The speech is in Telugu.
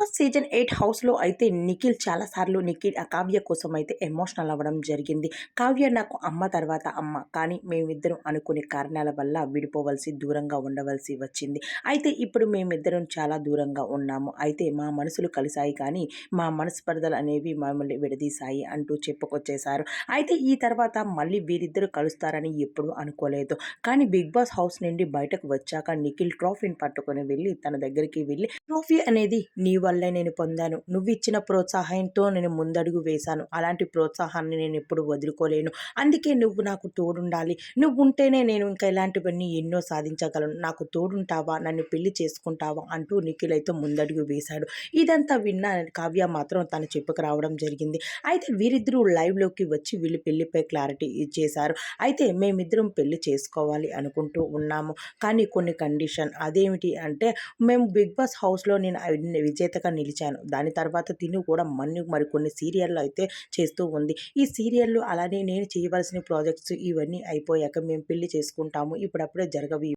సీజన్ ఎయిట్ హౌస్లో అయితే నిఖిల్ చాలాసార్లు నిఖిల్ ఆ కావ్య కోసం అయితే ఎమోషనల్ అవ్వడం జరిగింది. కావ్య నాకు అమ్మ తర్వాత అమ్మ. కానీ మేమిద్దరం అనుకునే కారణాల వల్ల విడిపోవలసి దూరంగా ఉండవలసి వచ్చింది. అయితే ఇప్పుడు మేమిద్దరం చాలా దూరంగా ఉన్నాము. అయితే మా మనసులు కలిశాయి కానీ మా మనస్పర్ధలు అనేవి మమ్మల్ని విడదీశాయి అంటూ చెప్పుకొచ్చేశారు. అయితే ఈ తర్వాత మళ్ళీ వీరిద్దరు కలుస్తారని ఎప్పుడూ అనుకోలేదు. కానీ బిగ్ బాస్ హౌస్ నుండి బయటకు వచ్చాక నిఖిల్ ట్రోఫీని పట్టుకొని వెళ్ళి తన దగ్గరికి వెళ్ళి ట్రోఫీ అనేది నీ వల్లే నేను పొందాను. నువ్వు ఇచ్చిన ప్రోత్సాహంతో నేను ముందడుగు వేశాను. అలాంటి ప్రోత్సాహాన్ని నేను ఎప్పుడు వదులుకోలేను. అందుకే నువ్వు నాకు తోడుండాలి. నువ్వు ఉంటేనే నేను ఇంకా ఇలాంటివన్నీ ఎన్నో సాధించగలను. నాకు తోడుంటావా? నన్ను పెళ్ళి చేసుకుంటావా? అంటూ నిఖిల్ అయితే ముందడుగు వేశాడు. ఇదంతా విన్న కావ్య మాత్రం తను చెప్పుకు రావడం జరిగింది. అయితే వీరిద్దరూ లైవ్లోకి వచ్చి వీళ్ళు పెళ్ళిపై క్లారిటీ ఇచ్చేశారు. అయితే మేమిద్దరం పెళ్ళి చేసుకోవాలి అనుకుంటూ ఉన్నాము. కానీ కొన్ని కండిషన్. అదేమిటి అంటే మేము బిగ్ బాస్ హౌస్లో నేను విజేత విజేతగా నిలిచాను. దాని తర్వాత తిని కూడా మన్ని మరికొన్ని సీరియల్లో అయితే చేస్తూ ఉంది. ఈ సీరియళ్ళు అలానే నేను చేయవలసిన ప్రాజెక్ట్స్ ఇవన్నీ అయిపోయాక మేము పెళ్ళి చేసుకుంటాము. ఇప్పుడప్పుడే జరగవి